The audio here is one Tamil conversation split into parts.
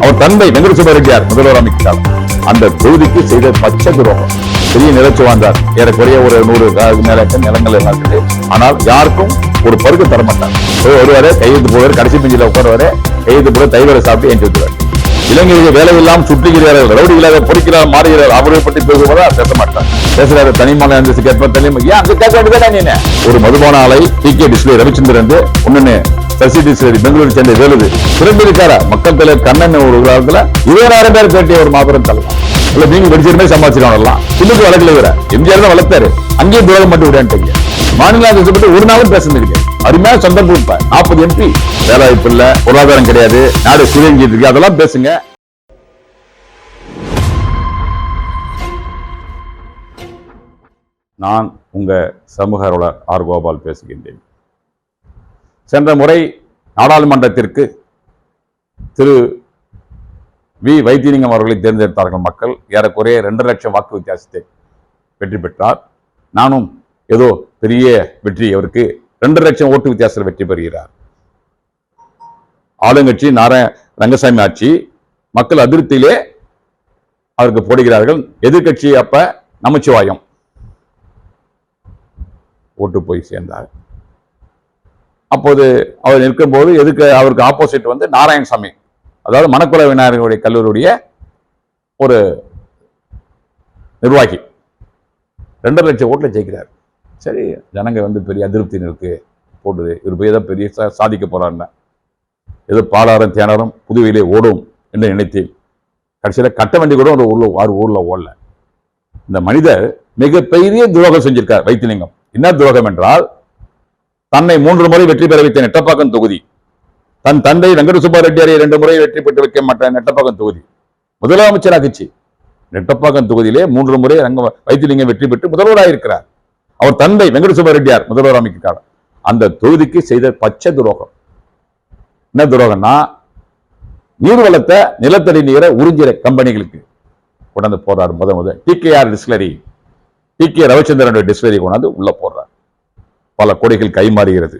அவர் தந்தை வெங்கட ரெட்டியார் முதல்வர் அமைக்கிறார் அந்த தொகுதிக்கு செய்த பச்சை துரோகம். பெரிய நிலச்சு வாழ்ந்தார் ஏறக்குறைய ஒரு நூறு மேல நிலங்கள் எல்லாம் இருக்குது. ஆனால் யாருக்கும் ஒரு பருக்கு தர மாட்டார் போய் கையெழுத்து போவார் கடைசி பெஞ்சில உட்காருவாரு கையெழுத்து போட தைவரை சாப்பிட்டு என் இளைஞர்கள் வேலை இல்லாமல் சுற்றுகிறார்கள் ரவுடிகளாக பொறிக்கிறார் மாறுகிறார் அவரை பற்றி பேசுவதா பேச மாட்டார். பேசுறாரு தனிமான அந்தஸ்து கேட்ப தனிமை ஏன் அங்க கேட்க வேண்டியதானே ஒரு மதுபான ஆலை டி கே டிஸ்பிளே ரவிச்சந்திரன் ஒன்னு சசி டிஸ்பிளே பெங்களூரு சென்னை வேலுது சிறந்திருக்காரா மக்கள் தலைவர் கண்ணன் ஒரு காலத்துல இருபதாயிரம் பேர் பேட்டிய ஒரு மாபெரும் தலைவர். இல்ல நீங்க படிச்சிருமே சம்பாதிச்சிருக்கலாம் இன்னைக்கு வழக்கில் வர எம்ஜிஆர் தான் வளர்த்தாரு. அங்கேயும் துரோகம் மட்டும் விடான்ட்டீங்க மாநில அரசு பற்றி ஒரு நாளும் பேசுனீங்க அருமையா சொந்தம் கொடுப்ப நாற்பது எம்பி வேலைவாய்ப்பு இல்ல பொருளாதாரம் கிடையாது. நாடு சீரழிஞ்சிட்டு இருக்கு. அதெல்லாம் பேசுங்க. நான் உங்க சமூக ஆர் கோபால் பேசுகின்றேன். சென்ற முறை நாடாளுமன்றத்திற்கு திரு வி வைத்தியலிங்கம் அவர்களை தேர்ந்தெடுத்தார்கள் மக்கள். ஏறக்குறைய ரெண்டு லட்சம் வாக்கு வித்தியாசத்தை வெற்றி பெற்றார். நானும் ஏதோ பெரிய வெற்றி அவருக்கு ரெண்டு லட்சம் ஓட்டு வித்தியாசத்தில் வெற்றி பெறுகிறார். ஆளுங்கட்சி நாராய ரங்கசாமி ஆட்சி மக்கள் அதிருப்தியிலே அவருக்கு போடுகிறார்கள். எதிர்கட்சி அப்ப நமச்சிவாயம் ஓட்டு போய் சேர்ந்தார். அப்போது அவர் நிற்கும்போது எதுக்கு அவருக்கு ஆப்போசிட் வந்து நாராயணசாமி. அதாவது மணக்குள விநாயகருடைய கல்லூரியுடைய ஒரு நிர்வாகி. ரெண்டரை லட்சம் ஓட்டில் ஜெயிக்கிறார். சரி ஜனங்க வந்து பெரிய அதிருப்தி இருக்கு போடுது இவர் போய் ஏதோ பெரிய சா- சாதிக்க போகிறாருன்னு ஏதோ பாலாரம் தேனாரம் புதுவையிலே ஓடும் என்று நினைத்தேன் கடைசியில் கட்ட வண்டி கூட ஒரு ஊரில் ஆறு ஊரில் ஓடல. இந்த மனிதர் மிகப்பெரிய துரோகம் செஞ்சிருக்கார் வைத்திலிங்கம். என்ன துரோகம் என்றால் தன்னை மூன்று முறை வெற்றி பெற வைத்த நெட்டப்பாக்கம் தொகுதி. தன் தந்தை வெங்கட சுப்பா ரெட்டியாரை இரண்டு முறை வெற்றி பெற்று வைக்க மாட்ட நெட்டப்பாக்கம் தொகுதி. முதலமைச்சராகிச்சு நெட்டப்பாக்கம் தொகுதியிலே மூன்று முறை ரங்க வைத்திலிங்கம் வெற்றி பெற்று முதல்வராக இருக்கிறார். அவர் தந்தை வெங்கட சுப்பா ரெட்டியார் முதல்வர் அமைக்கிறார் அந்த தொகுதிக்கு செய்த பச்சை துரோகம். என்ன துரோகம்னா நீர்வளத்தை நிலத்தடி நீரை உறிஞ்சிற கம்பெனிகளுக்கு கொண்டாந்து போடுறாரு முத முத. R distillery. டி கே ரவிச்சந்திரனுடைய டிஸ்லரி கொண்டாந்து உள்ள போடுறார். பல கோடிகள் கைமாறுகிறது.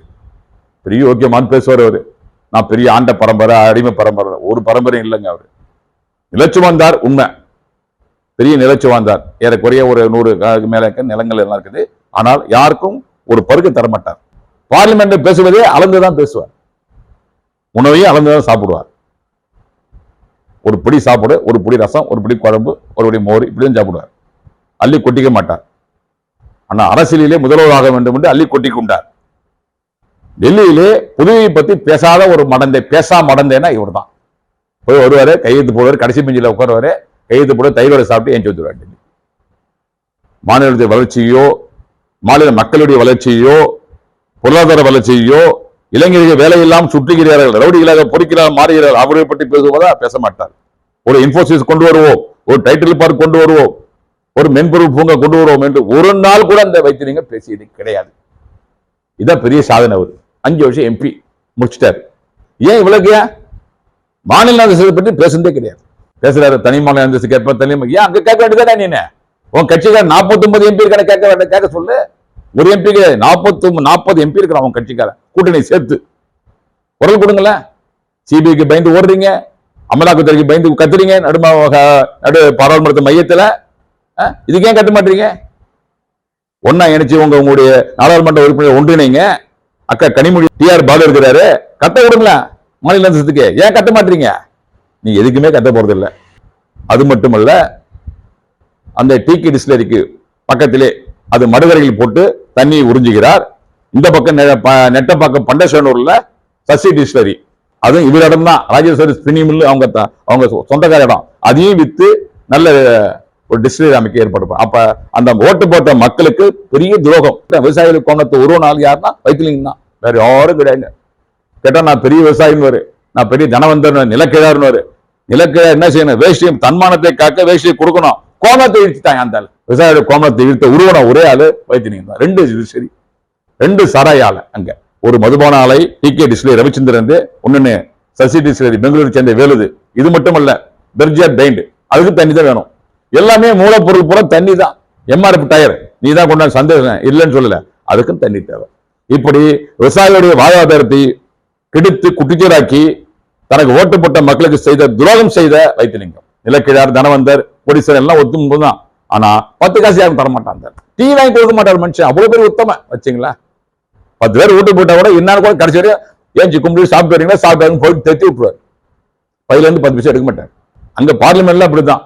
பெரிய யோக்கியமான்னு பேசுவார் அவர். நான் பெரிய ஆண்ட பரம்பரை அடிமை பரம்பரை ஒரு பரம்பரையும் இல்லைங்க அவர். நிலச்சு வந்தார் உண்மை. பெரிய நிலச்சு வந்தார் ஏறக்குறைய ஒரு நூறு மேல இருக்க நிலங்கள் எல்லாம் இருக்குது. ஆனால் யாருக்கும் ஒரு பருக்கு தர மாட்டார் பார்லிமெண்ட் பேசுவதே அளந்துதான் பேசுவார். உணவையும் அளந்துதான் சாப்பிடுவார். ஒரு பிடி சாப்பிடு ஒரு பிடி ரசம் ஒரு பிடி குழம்பு ஒரு பிடி மோர் இப்படியும் சாப்பிடுவார். அள்ளி கொட்டிக்க மாட்டார். ஆனா அரசியலிலே முதல்வராக வேண்டும் என்று அள்ளி கொட்டி கொண்டார் டெல்லியிலே புதுவையை பத்தி பேசாத ஒரு மடந்தை பேசா மடந்தேன்னா இவர் தான் போய் வருவாரு கையெழுத்து போடுவார் கடைசி பெஞ்சில் உட்காருவாரு கையெழுத்து போட தயிரோட சாப்பிட்டு எஞ்சி வந்துருவார் டெல்லி. மாநிலத்தின் வளர்ச்சியோ மாநில மக்களுடைய வளர்ச்சியோ பொருளாதார வளர்ச்சியோ இளைஞர்கள் வேலையில்லாமல் சுற்றுகிறார்கள் ரவுடிகளாக பொறிக்கிறார் மாறுகிறார்கள் அவரை பற்றி பேசுவதா? பேச மாட்டார். ஒரு இன்ஃபோசிஸ் கொண்டு வருவோம் ஒரு டைட்டில் பார்க் கொண்டு வருவோம் ஒரு மென்பொருள் பூங்கா கொண்டு வருவோம் என்று ஒரு நாள் கூட அந்த வைத்தியங்க பேசியது கிடையாது. இதான் பெரிய சாதனை அவர். அஞ்சு வருஷம் எம்பி முடிச்சிட்டார். ஏன் இவ்வளவு ஏன் மாநில அந்தஸ்து பற்றி பேசுனதே கிடையாது. பேசுறாரு தனி மாநில அந்தஸ்து கேட்ப தனி ஏன் அங்க கேட்க வேண்டியதானே நீ உன் கட்சிக்காரன் நாற்பத்தொன்பது எம்பி இருக்கிற கேட்க வேண்டிய கேட்க சொல்லு. ஒரு எம்பி கிடையாது நாற்பத்தொம்பது நாற்பது எம்பி இருக்கிறான் அவன் கட்சிக்காரன். கூட்டணி சேர்த்து. குரல் கொடுங்களேன். சிபிஐக்கு பயந்து ஓடுறீங்க. அமலாக்கத்துறைக்கு பயந்து கத்துறீங்க. நடுமா நடு பாராளுமன்ற மையத்துல. இதுக்கு ஏன் கட்ட மாட்டீங்க? ஒன்னா இணைச்சு உங்க உங்களுடைய நாடாளுமன்ற உறுப்பினர் ஒன்றிணைங்க. அக்கா கனிமொழி டிஆர் பாலு இருக்கிறாரு. கட்ட விடுங்களேன். மாநில அந்தஸ்துக்கு. ஏன் கட்ட மாட்டீங்க? நீங்க எதுக்குமே கட்ட போறது இல்லை அது மட்டுமல்ல அந்த டிகே டிஸ்லரிக்கு பக்கத்திலே அது மடுகரையில் போட்டு தண்ணியை உறிஞ்சுகிறார். இந்த பக்கம் நெ- ப- நெட்டப்பாக்கம் பண்டசனூர்ல சசி டிஸ்லரி அதுவும் இவரிடம் தான் ராஜேஸ்வரி ஸ்பினி மில்லு அவங்க த- அவங்க சொ- சொந்தக்கார இடம். அதையும் வித்து நல்ல ஒரு டிஸ்லரி அமைக்க ஏற்பாடு அப்ப அந்த ஓட்டு போட்ட மக்களுக்கு பெரிய துரோகம். விவசாயிகளுக்கு கோணத்தை ஒரு நாள் யாருன்னா? வைத்திலிங்கம் தான் வேற யாரும் கிடையாது. கேட்டா நான் பெரிய விவசாயின்னு நான் பெரிய தனவந்தர் நிலக்கிழாருன்னு நிலக்கிழார் என்ன செய்யணும்? வேஷ்டியம் தன்மானத்தை காக்க வேஷ்டியை கொடுக்கணும். கோமத்தை இழுத்துட்டாங்க அந்த ஆளு. விவசாயியோட கோமத்தை இழுத்த உருவன ஒரே ஆளு வைத்திலிங்கம் தான் ரெண்டு இது சரி. ரெண்டு சாராய ஆலை அங்க. ஒரு மதுபான ஆலை டி கே டிஸ்லே ரவிச்சந்திரன் ஒன்னு சசி டிஸ்லரி பெங்களூர் சேர்ந்த வேலுது. இது மட்டுமல்ல பெர்ஜியா பெயிண்ட். அதுக்கு தண்ணி தான் வேணும். எல்லாமே மூலப்பொருள் பூரா தண்ணி தான் எம்ஆர்எஃப் டயர் நீ தான் கொண்டாந்து சந்தேகம் இல்லைன்னு சொல்லல. அதுக்கும் தண்ணி தேவை. இப்படி விவசாயிகளுடைய வாழ்வாதாரத்தை கெடுத்து குட்டிச்சோராக்கி தனக்கு ஓட்டு போட்ட மக்களுக்கு செய்த துரோகம் செய்த வைத்தியலிங்கம் நிலக்கிழார் தனவந்தர் கோடீஸ்வரர் எல்லாம் ஒத்து தான் ஆனா பத்து காசு யாரும் தரமாட்டாங்க டீ வாங்கி கொடுக்க மாட்டார் மனுஷன். அவ்வளவு பேர் உத்தம வச்சுங்களா பத்து பேர் ஓட்டு போட்டா கூட இன்னாரு கூட கடைசி வரையும் ஏஞ்சி கும்பிட்டு சாப்பிட்டு வரீங்களா சாப்பிட்டு போயிட்டு தட்டி விட்டுருவார். பையில இருந்து பத்து பைசா எடுக்க மாட்டார். அங்க பார்லிமெண்ட்ல அப்படிதான்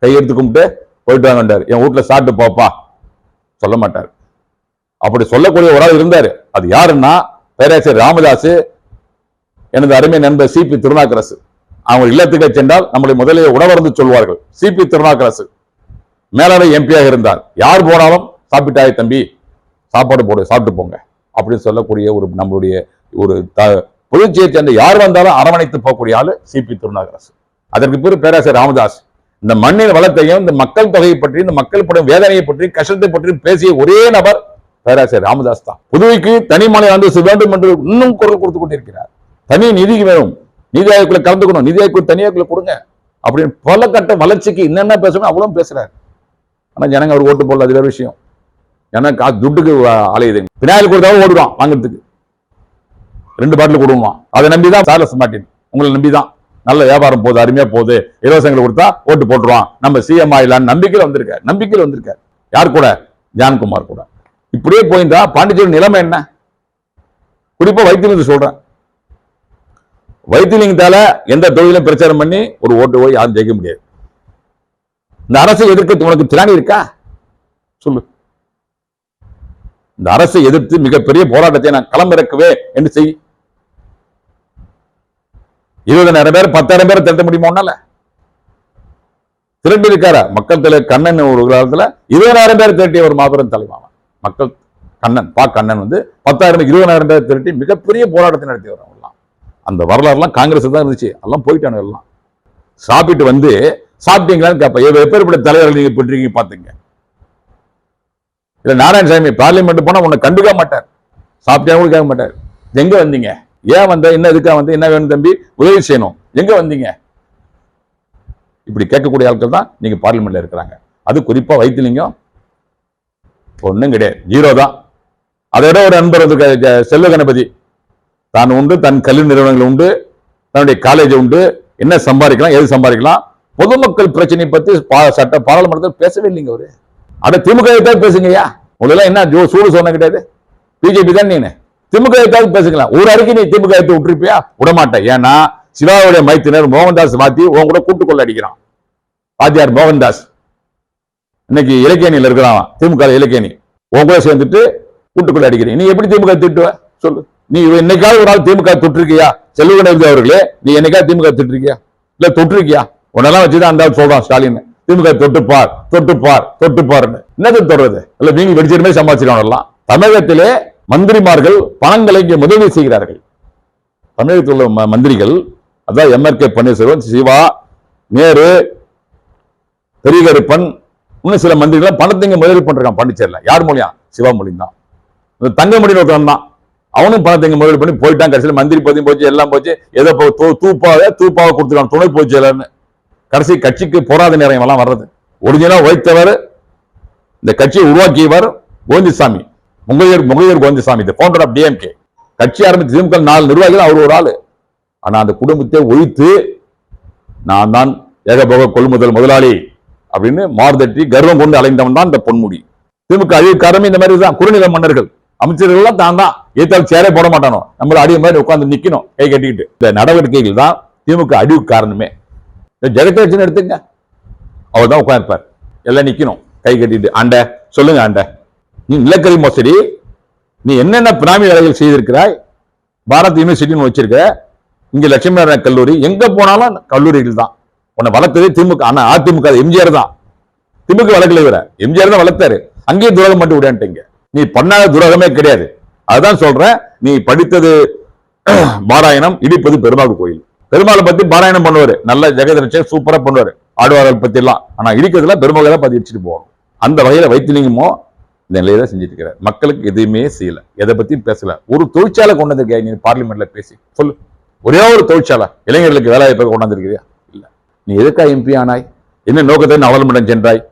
கையெடுத்து கும்பிட்டு போயிட்டு வாங்கண்டாரு என் வீட்டில் சாப்பிட்டு போப்பா. சொல்ல மாட்டார். அப்படி சொல்லக்கூடிய ஒரு ஆள் இருந்தாரு. அது யாருன்னா பேராசிரியர் ராமதாஸ் எனது அருமை நண்பர் சிபி திருநாக்கரசு. அவங்க இல்லத்துக்கே சென்றால் நம்மளை முதலில் உணவருந்து சொல்வார்கள். C P Thirunakkarasu. மேலவை எம்பியாக இருந்தார். யார் போனாலும் சாப்பிட்டாய் தம்பி. சாப்பாடு போடு சாப்பிட்டு போங்க. அப்படின்னு சொல்லக்கூடிய ஒரு நம்மளுடைய ஒரு த- பொதுச்சியை சேர்ந்த யார் வந்தாலும் அரவணைத்து போகக்கூடிய ஆள் சிபி திருநாகரசு அதற்கு பிறகு பேராசிரியர் ராமதாஸ் இந்த மண்ணின் வளத்தையும் இந்த மக்கள் தொகையை பற்றி இந்த மக்கள் படும் வேதனையை பற்றி கஷ்டத்தை பற்றி பேசிய ஒரே நபர் பேராசிரியர் ராமதாஸ் தான். புதுவைக்கு தனி மாநில அந்தஸ்து வேண்டும் என்று இன்னும் குரல் கொடுத்து கொண்டிருக்கிறார். தனி நிதி வேணும். நிதி ஆயோக்குள்ள கலந்துக்கணும். நிதி ஆயோக்கு தனியாக்குள்ள கொடுங்க. அப்படின்னு பல கட்ட வளர்ச்சிக்கு என்னென்ன பேசணும் அவ்வளவு பேசுறாரு. ஆனா ஜனங்க அவர் ஓட்டு போடல அது வேற விஷயம். ஏன்னா கா துட்டுக்கு அலையுது பினாயில் கொடுத்தாலும் ஓடுவான் வாங்குறதுக்கு. ரெண்டு பாட்டில் கொடுவான் அதை நம்பி தான் சார்லஸ் மார்ட்டின் உங்களை நம்பி தான் நல்ல வியாபாரம் போகுது அருமையா போகுது. இலவசங்களை கொடுத்தா ஓட்டு போட்டுருவான். நம்ம சிஎம் ஆயிலான்னு நம்பிக்கையில் வந்திருக்காரு. நம்பிக்கையில் வந்திருக்காரு. யார் கூட? ஜான்குமார் கூட. இப்படியே போயிருந்தா பாண்டிச்சேரி நிலைமை என்ன? குறிப்பா வைத்தியலிங்கம் சொல்றேன். வைத்தியலிங்கத்தால எந்த தொழிலும் பிரச்சாரம் பண்ணி ஒரு ஓட்டு போய் யாரும் ஜெயிக்க முடியாது. இந்த அரசை எதிர்க்க உனக்கு திராணி இருக்கா? சொல்லு. இந்த அரசை எதிர்த்து மிகப்பெரிய போராட்டத்தை நான் களமிறக்கவே என்று செய் இருபதாயிரம் பேர் பத்தாயிரம் பேர் திரட்ட முடியுமோனால திரட்டி இருக்காரா? மக்கள் தலைவர் கண்ணன் ஒரு காலத்துல இருபதாயிரம் பேர் திரட்டிய ஒரு மாபெரும் தலைவான் மக்கள் கண்ணன் பா கண்ணன் வந்து பத்தாயிரம் இருபதாயிரம் பேர் திரட்டி மிகப்பெரிய போராட்டத்தை நடத்தி வரவங்கலாம் அந்த வரலாறுலாம் காங்கிரஸ் தான் இருந்துச்சு. எல்லாம் போயிட்டானு எல்லாம். சாப்பிட்டு வந்து சாப்பிட்டீங்களான்னு கேட்பேன் எவ்வளவு எப்பேற்பட்ட தலைவர்கள் நீங்க பெற்றீங்க பாத்துங்க. இல்ல நாராயணசாமி பார்லிமெண்ட் போனா உன்னை கண்டுக்க மாட்டார். சாப்பிட்டா கேட்க மாட்டார். எங்க வந்தீங்க? ஏன் வந்த? என்ன இதுக்காக வந்து? என்ன வேணும் தம்பி? உதவி செய்யணும். எங்க வந்தீங்க? இப்படி கேட்கக்கூடிய ஆட்கள் தான் நீங்க பார்லிமெண்ட்ல இருக்கிறாங்க. அது குறிப்பா வைத்திலிங்கம் ஒண்ணும் கிடையாது. ஜீரோ தான். அதை விட ஒரு நண்பர் வந்து க- செல்வ கணபதி. தான் உண்டு தன் கல்வி நிறுவனங்கள் உண்டு தன்னுடைய காலேஜ் உண்டு. என்ன சம்பாதிக்கலாம் எது சம்பாதிக்கலாம்? பொதுமக்கள் பிரச்சனை பத்தி பா- சட்ட பாராளுமன்றத்தில் பேசவே இல்லைங்க அவரு. அட திமுக பேசுங்கய்யா. முதல்ல என்ன ஜோ சூடு சொன்ன கிடையாது பிஜேபி தான் நீங்க திமுக எத்தாவது பேசிக்கலாம். ஒரு அறிக்கை நீ திமுக எடுத்து விட்டுருப்பியா? விடமாட்டேன். ஏன்னா சிவாவுடைய மைத்தினர் மோகன்தாஸ் மாத்தி உன் கூட கூட்டுக்கொள்ள அடிக்கிறான். வாத்தியார் மோகன்தாஸ். இன்னைக்கு இலக்கியணியில் இருக்கிறான் திமுக இலக்கியணி. உன் கூட சேர்ந்துட்டு கூட்டுக்கொள்ள அடிக்கிறீங்க நீ எப்படி திமுக திட்டுவ? சொல்லு. நீ என்னைக்காவது ஒரு நாள் திமுக தொட்டிருக்கியா? செல்வகணபதி அவர்களே நீ என்னைக்காவது திமுக திட்டிருக்கியா? இல்ல தொட்டிருக்கியா? உன்னெல்லாம் வச்சுதான் அந்த சொல்றான் ஸ்டாலின் திமுக தொட்டுப்பார் தொட்டுப்பார் தொட்டுப்பார்னு. என்னது தொடர்றது இல்ல நீங்க வெடிச்சிருமே சம்பாதிச்சிருவாங்கலாம் தமிழகத்திலே மந்திரிமார்கள் பணங்களை இங்கே முதலீடு செய்கிறார்கள். தமிழகத்தில் உள்ள ம- மந்திரிகள் அதான் M R K Panneerselvam Siva Nehru Periyakaruppan இன்னும் சில மந்திரிகள் பணத்தை இங்கே முதலீடு பண்ணிருக்கான் பாண்டிச்சேரியில். யார் மூலியம்? சிவா மூலியம் தான் இந்த தங்கமணின்னு ஒருத்தன் தான். அவனும் பணத்தை இங்கே முதலீடு பண்ணி போயிட்டான் கடைசியில் மந்திரி பதவி போச்சு எல்லாம் போச்சு. ஏதோ இப்போ தூ- தூப்பாவை கொடுத்துருக்கான் துணை போச்சு எல்லாருன்னு கடைசி கட்சிக்கு போராத நேரம் எல்லாம் வர்றது. ஒரிஜினலாக வைத்தவர் இந்த கட்சியை உருவாக்கியவர் கோவிந்தசாமி. முகையர் முகையர் Govindasamy the founder of D M K கட்சி ஆரம்பித்து திமுக நாலு நிர்வாகிகள் அவர் ஒரு ஆள். ஆனால் அந்த குடும்பத்தை ஒழித்து நான் தான் ஏகபோக கொள்முதல் முதலாளி அப்படின்னு மார்தட்டி கர்வம் கொண்டு அலைந்தவன் தான் இந்த பொன்முடி. திமுக அழிவுக்காரமே இந்த மாதிரி தான். குறுநில மன்னர்கள் அமைச்சர்கள்லாம் தான் தான். ஏத்தால் சேரே போட மாட்டானோ? நம்மள அடிய மாதிரி உட்காந்து நிக்கணும் கை கட்டிக்கிட்டு. இந்த நடவடிக்கைகள் தான் திமுக அழிவு காரணமே. இந்த எடுத்துங்க அவர் தான் உட்காந்துருப்பார் எல்லாம் நிக்கணும் கை கட்டிட்டு. ஆண்ட சொல்லுங்க ஆண்ட. நீ நிலக்கரி மோசடி நீ என்னென்ன பிராமி வேலைகள் செய்திருக்கிறாய்? பாரத் யூனிவர்சிட்டின்னு வச்சிருக்க. இங்க லட்சுமி நாராயண கல்லூரி. எங்க போனாலும் கல்லூரிகள் தான். உன்னை வளர்த்ததே திமுக. ஆனா அதிமுக எம்ஜிஆர் தான். திமுக வளர்க்கல இவர. எம்ஜிஆர் தான் வளர்த்தாரு. அங்கேயே துரோகம் மட்டும் விடான்ட்டீங்க. நீ பண்ணாத துரோகமே கிடையாது. அதுதான் சொல்றேன். நீ படித்தது பாராயணம் இடிப்பது பெருமாள் கோயில். பெருமாளை பத்தி பாராயணம் பண்ணுவாரு. நல்ல ஜெகதரட்சர் சூப்பரா பண்ணுவாரு. ஆடுவார்கள் பத்தி எல்லாம் ஆனா இருக்கிறதுல பெருமாள் தான் பத்தி போகணும். அந்த வகையில வைத்திலிங்கமோ இந்த நிலையை தான் செஞ்சுட்டு இருக்கிறார். மக்களுக்கு எதுவுமே செய்யல. எதை பற்றியும் பேசல. ஒரு தொழிற்சாலை கொண்டு வந்திருக்கியா? நீ பார்லிமெண்ட்ல பேசி. சொல்லு. ஒரே ஒரு தொழிற்சாலை. இளைஞர்களுக்கு வேலை வாய்ப்பை கொண்டு வந்திருக்கிறியா? இல்ல. நீ எதுக்கா எம்பி ஆனாய்? என்ன நோக்கத்தை அவலம்படம் சென்றாய்?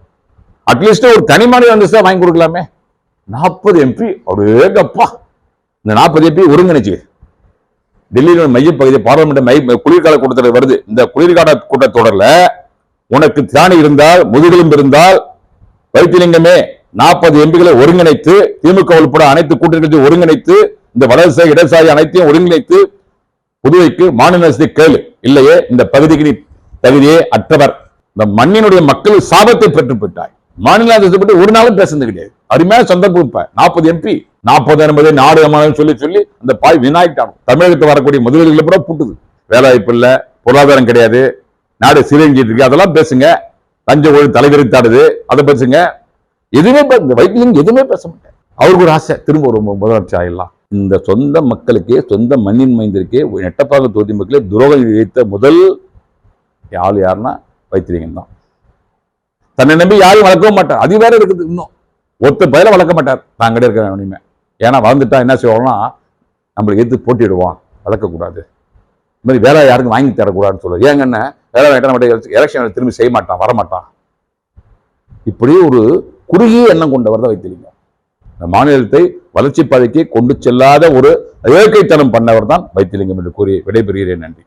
அட்லீஸ்ட் ஒரு தனி மாநில அந்தஸ்தா வாங்கி கொடுக்கலாமே. நாற்பது எம்பி அப்படியே கப்பா இந்த நாற்பது எம்பி ஒருங்கிணைச்சு. டெல்லியில் மையப்பகுதி பார்லிமெண்ட் மை குளிர்கால கூட்டத்தில் வருது. இந்த குளிர்கால கூட்டத்தொடர்ல உனக்கு தியானி இருந்தால் முதுகெலும்பு இருந்தால் வைத்திலிங்கமே நாற்பது எம்பிகளை ஒருங்கிணைத்து திமுக உள்பட அனைத்து கூட்டணி ஒருங்கிணைத்து இந்த வளர்ச்சி இடசாரி அனைத்தையும் ஒருங்கிணைத்து புதுவைக்கு மாநில அரசு கேளு. இல்லையே இந்த பகுதிக்கு நீ தகுதியே அற்றவர். இந்த மண்ணினுடைய மக்கள் சாபத்தை பெற்று போயிட்டாய். மாநில அரசு பற்றி ஒரு நாளும் பேசுறது கிடையாது. அருமையா சொந்த இப்ப நாற்பது எம்பி நாற்பது என்பது நாடு ஏமாறும் சொல்லி சொல்லி அந்த பாய் விநாயகம் தமிழகத்துக்கு வரக்கூடிய முதலீடுகளை கூட பூட்டுது. வேலைவாய்ப்பு இல்லை பொருளாதாரம் கிடையாது. நாடு சீரழிஞ்சிட்டு இருக்கு. அதெல்லாம் பேசுங்க. லஞ்ச ஒழிப்பு தலைவிரித்தாடுது அதை பேசுங்க. எதுவுமே பே- வைத்தியம் எதுவுமே பேச மாட்டேன் அவருக்கு ஒரு ஆசை திரும்ப ஒரு முதலமைச்சர் ஆயிடலாம். இந்த சொந்த மக்களுக்கே சொந்த மண்ணின் மைந்தருக்கே நெட்டப்பாக தொகுதி மக்களே துரோகம் இழைத்த முதல் ஆள் யாருன்னா வைத்திலிங்கம் தான். தன்னை நம்பி யாரும் வளர்க்கவும் மாட்டார். அது வேற இருக்குது இன்னும். ஒருத்தர் பயில வளர்க்க மாட்டார். நான் கிட்ட இருக்கிறேன் இனிமே. ஏன்னா வளர்ந்துட்டா என்ன செய்வோம்னா நம்மளுக்கு எதிர்த்து போட்டிடுவான் வளர்க்கக்கூடாது இந்த மாதிரி வேலை யாருக்கும் வாங்கி தரக்கூடாதுன்னு சொல்லுவார். ஏங்கன்னா வேலை வாங்கிட்டா நம்ம எலெக்ஷன் திரும்பி செய்ய மாட்டான் வரமாட்டான். இப்படி ஒரு குறுகிய எண்ணம் கொண்டவர் தான் வைத்திலிங்கம். இந்த மாநிலத்தை வளர்ச்சி பாதைக்கு கொண்டு செல்லாத ஒரு இயற்கைத்தனம் பண்ணவர் தான் வைத்திலிங்கம் என்று கூறி விடைபெறுகிறேன். நன்றி.